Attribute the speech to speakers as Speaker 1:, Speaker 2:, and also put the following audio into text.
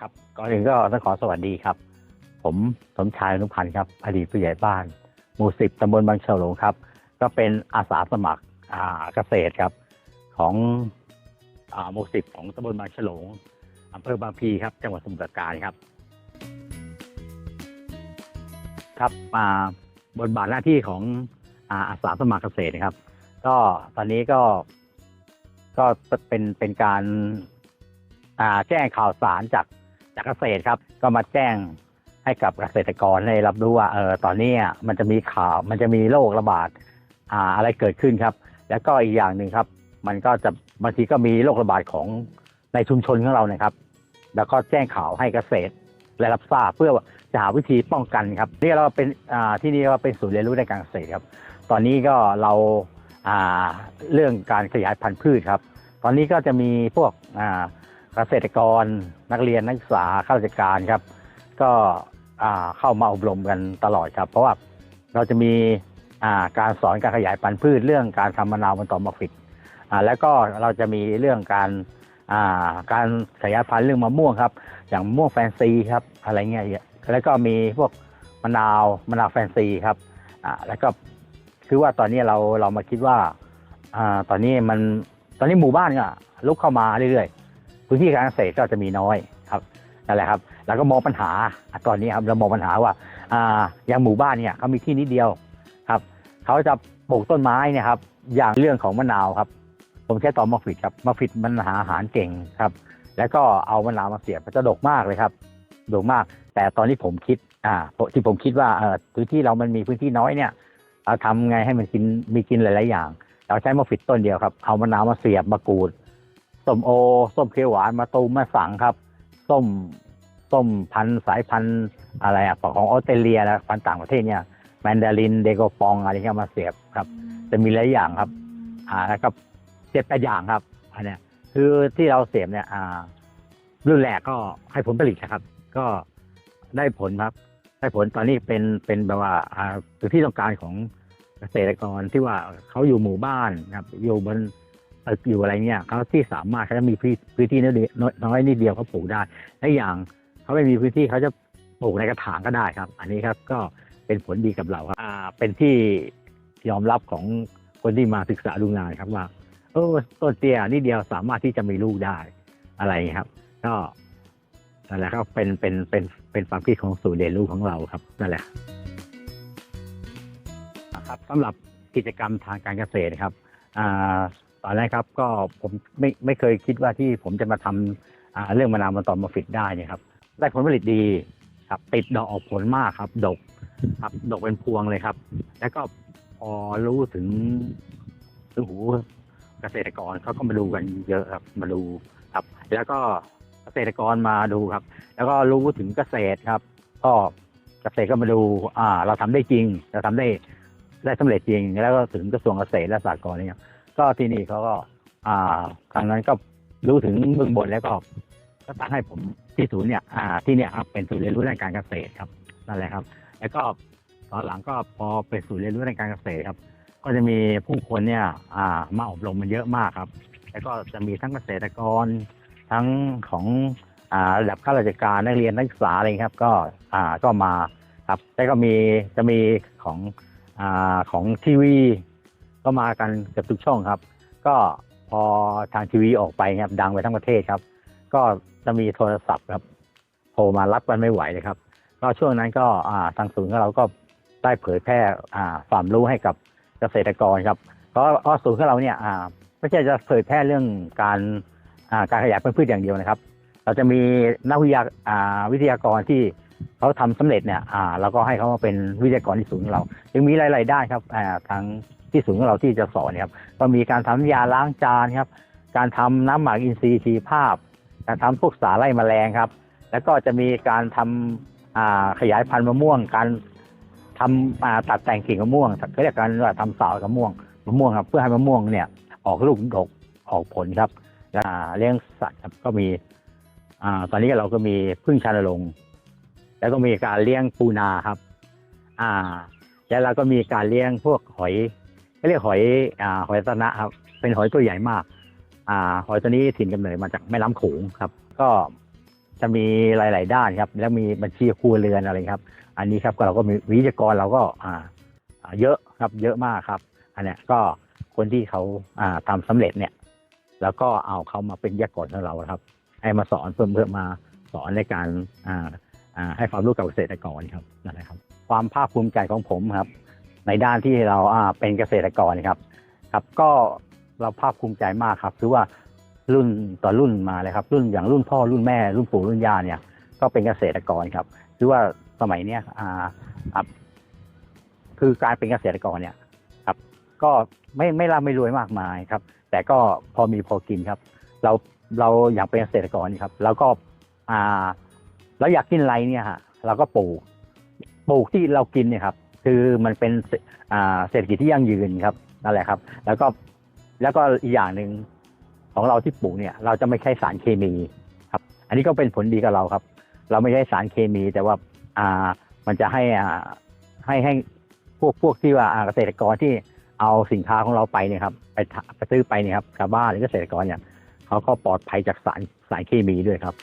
Speaker 1: ครับก่อนอื่นก็ต้องขอสวัสดีครับ ผมสมชายนุพันธ์ครับอดีตผู้ใหญ่บ้าน หมู่สิบตำบลบางเฉลงครับ ก็เป็นอาสาสมัครอ่าเกษตรครับ ของอ่าหมู่สิบของตำบลบางเฉลงอำเภอบางพีครับ จังหวัดสมุทรปราการครับ ครับมาบทบาทหน้าที่ของอาสาสมัครเกษตรนะครับ ก็ตอนนี้ก็ก็เป็นเป็นการแจ้งข่าวสารจาก จากเกษตรครับ ก็มาแจ้งให้กับเกษตรกรได้รับรู้ว่าเออตอนนี้มันจะมีข่าวมันจะมีโรคระบาดอ่าอะไรเกิดขึ้นครับ แล้วก็อีกอย่างหนึ่งครับ มันก็จะบางทีก็มีโรคระบาดของในชุมชนของเรานะครับ แล้วก็แจ้งข่าวให้เกษตรได้รับทราบเพื่อจะหาวิธีป้องกันครับนี่เราเป็นอ่าที่นี่ก็เป็นศูนย์เรียนรู้ในการเกษตรครับ ตอนนี้ก็เราอ่าเรื่องการขยายพันธุ์พืชครับ ตอนนี้ก็จะมีพวกอ่า เกษตรกรนักเรียนนักศึกษาข้าราชการครับ ก็เข้ามาอบรมกันตลอดครับ เพราะว่าเราจะมีการสอนการขยายพันธุ์พืชเรื่องการทำมะนาวบนต่อมะฟิดอ่าแล้วก็เราจะมีเรื่องการการขยายพันธุ์เรื่องมะม่วงครับ อย่างมะม่วงแฟนซีครับอะไรเงี้ยแล้วก็มีพวกมะนาวมะนาวแฟนซีครับแล้วก็คือว่าตอนนี้เราเรามาคิดว่าอ่าตอนนี้มันตอนนี้หมู่บ้านก็ลุกเข้ามาเรื่อยๆ พื้นที่การเกษตรก็จะมีน้อยครับนั่นแหละครับแล้วก็มองปัญหาตอนนี้ครับเรามองปัญหาว่าอ่าอย่างหมู่บ้านเนี่ยเขามีที่นิดเดียวครับเขาจะปลูกต้นไม้เนี่ยครับอย่างเรื่องของมะนาวครับ ผมใช้ต่อมะฟิดครับมะฟิดมันหาอาหารเก่งครับ แล้วก็เอามะนาวมาเสียบมันจะดกมากเลยครับดกมาก แต่ตอนนี้ผมคิดอ่าที่ผมคิดว่าเออพื้นที่เรามันมีพื้นที่น้อยเนี่ยเราทำไงให้มันกินมีกินหลาย ๆ อย่าง เราใช้มะฟิดต้นเดียวครับเอามะนาวมาเสียบมะกรูด ส้มโอส้มเขียวหวานมาตูมมาสังครับส้มส้มพันสายพันอะไรอะของออสเตรเลียนะพันต่างประเทศเนี่ยแมนดารินเดโกปองอะไรเงี้ยมาเสียบครับ จะมีหลายอย่างครับ อ่าแล้วก็เจ็ดแปดอย่างครับอันเนี้ยคือที่เราเสียบเนี่ย อ่ารุ่นแรกก็ให้ผลผลิตนะครับ ก็ได้ผลครับ ได้ผลตอนนี้เป็นเป็นแบบว่าอ่าคือที่ต้องการของเกษตรกรที่ว่าเขาอยู่หมู่บ้านครับ อยู่บน ตึกอยู่อะไรเนี่ยเขาที่สามารถเขาจะมีพื้นที่น้อยน้อยนิดเดียวเขาปลูกได้และอย่างเขาไม่มีพื้นที่เขาจะปลูกในกระถางก็ได้ครับ อันนี้ครับก็เป็นผลดีกับเราครับอ่าเป็นที่ยอมรับของคนที่มาศึกษาดูงานครับว่าเออต้นเตี้ยนิดเดียวสามารถที่จะมีลูกได้อะไรครับ ก็นั่นแหละครับเป็นเป็นเป็นเป็นความคิดของศูนย์เรียนรู้ของเราครับนั่นแหละครับสำหรับกิจกรรมทางการเกษตรครับอ่า ตอนแรกครับก็ผมไม่ไม่เคยคิดว่าที่ผมจะมาทำอ่าเรื่องมะนาวมาตอมมาฟิตได้เนี่ยครับได้ผลผลิตดีครับติดดอกออกผลมากครับ ดกครับดกเป็นพวงเลยครับ แล้วก็พอรู้ถึงถึงหูเกษตรกรเขาก็มาดูกันเยอะครับ มาดูครับ แล้วก็เกษตรกรมาดูครับ แล้วก็รู้ถึงเกษตรครับ ก็เกษตรก็มาดู อ่า เราทำได้จริง เราทำได้ได้สำเร็จจริง แล้วก็ถึงกระทรวงเกษตรและสหกรณ์เนี่ย ก็ที่นี่เขาก็อ่าทางนั้นก็รู้ถึงเบื้องบนแล้วก็ก็ตั้งให้ผมที่ศูนย์เนี่ยอ่าที่เนี่ยครับเป็นศูนย์เรียนรู้ด้านการเกษตรครับนั่นแหละครับ แล้วก็ตอนหลังก็พอเป็นศูนย์เรียนรู้ด้านการเกษตรครับ ก็จะมีผู้คนเนี่ยอ่ามาอบรมมันเยอะมากครับ แล้วก็จะมีทั้งเกษตรกร ทั้งของอ่าระดับข้าราชการนักเรียนนักศึกษาอะไรครับ ก็อ่าก็มาครับแล้วก็มีจะมีของอ่าของทีวี ก็มากันเกือบทุกช่องครับ ก็พอทางทีวีออกไปครับดังไปทั้งประเทศครับ ก็จะมีโทรศัพท์ครับโทรมารับกันไม่ไหวเลยครับก็ช่วงนั้นก็อ่าทางศูนย์ของเราก็ได้เผยแพร่อ่าความรู้ให้กับเกษตรกรครับเพราะศูนย์ของเราเนี่ยอ่าไม่ใช่จะเผยแพร่เรื่องการอ่าการขยายพันธุ์พืชอย่างเดียวนะครับ เราจะมีนักวิทยาอ่าวิทยากรที่เขาทำสำเร็จเนี่ยอ่าเราก็ให้เขามาเป็นวิทยากรที่ศูนย์ของเรายังมีหลายๆด้านครับอ่าทาง ที่ศูนย์ของเราที่จะสอนเนี่ยครับก็มีการทำยาล้างจานครับ การทำน้ำหมักอินทรีย์ชีภาพ การทำพวกสาไล่แมลงครับ แล้วก็จะมีการทำอ่าขยายพันธุ์มะม่วง การทำอ่าตัดแต่งกิ่งมะม่วงเขาเรียกกันว่าทำสาวมะม่วงมะม่วงครับ เพื่อให้มะม่วงเนี่ย ออกลูกดกออกผลครับเลี้ยงสัตว์ครับก็มีอ่าตอนนี้เราก็มีพึ่งชาลลง แล้วก็มีการเลี้ยงปูนาครับ อ่า แล้วเราก็มีการเลี้ยงพวกหอย เขาเรียกหอยอ่าหอยตะนะครับ เป็นหอยตัวใหญ่มาก อ่า หอยตัวนี้ถิ่นกำเนิดมาจากแม่น้ำโขงครับ ก็จะมีหลาย ๆ ด้านครับ แล้วมีบัญชีครัวเรือนอะไรครับ อันนี้ครับเราก็มีวิทยากรเราก็อ่าเยอะครับเยอะมากครับ อันเนี้ยก็คนที่เขาอ่าทำสำเร็จเนี่ย แล้วก็เอาเขามาเป็นวิทยากรของเราครับ ให้มาสอนเพิ่มเพิ่มมาสอนในการอ่าอ่าให้ความรู้กับเกษตรกรครับนั่นแหละครับ ความภาคภูมิใจของผมครับ ในด้านที่เราเป็นเกษตรกรครับ ครับก็เราภาคภูมิใจมากครับ คือว่ารุ่นต่อรุ่นมาเลยครับ รุ่นอย่างรุ่นพ่อรุ่นแม่ รุ่นปู่รุ่นย่าเนี่ย ก็เป็นเกษตรกรครับ คือว่าสมัยเนี้ยอ่าคือการเป็นเกษตรกรเนี่ยครับ ก็ไม่ไม่ร่ำไม่รวยมากมายครับ แต่ก็พอมีพอกินครับ เราเราอยากเป็นเกษตรกรนี่ครับแล้วก็อ่าเราอยากกินอะไรเนี่ยฮะเราก็ปลูกปลูกที่เรากินเนี่ยครับ คือมันเป็นเศรษฐกิจที่ยั่งยืนครับนั่นแหละครับ แล้วก็แล้วก็อีกอย่างหนึ่งของเราที่ปลูกเนี่ย เราจะไม่ใช้สารเคมีครับ อันนี้ก็เป็นผลดีกับเราครับ เราไม่ใช้สารเคมี แต่ว่าอ่ามันจะให้อ่าให้ให้พวกพวกที่ว่าเกษตรกรที่เอาสินค้าของเราไปเนี่ยครับไปไปซื้อไปเนี่ยครับชาวบ้านหรือเกษตรกรเนี่ยเขาก็ปลอดภัยจากสารสารเคมีด้วยครับ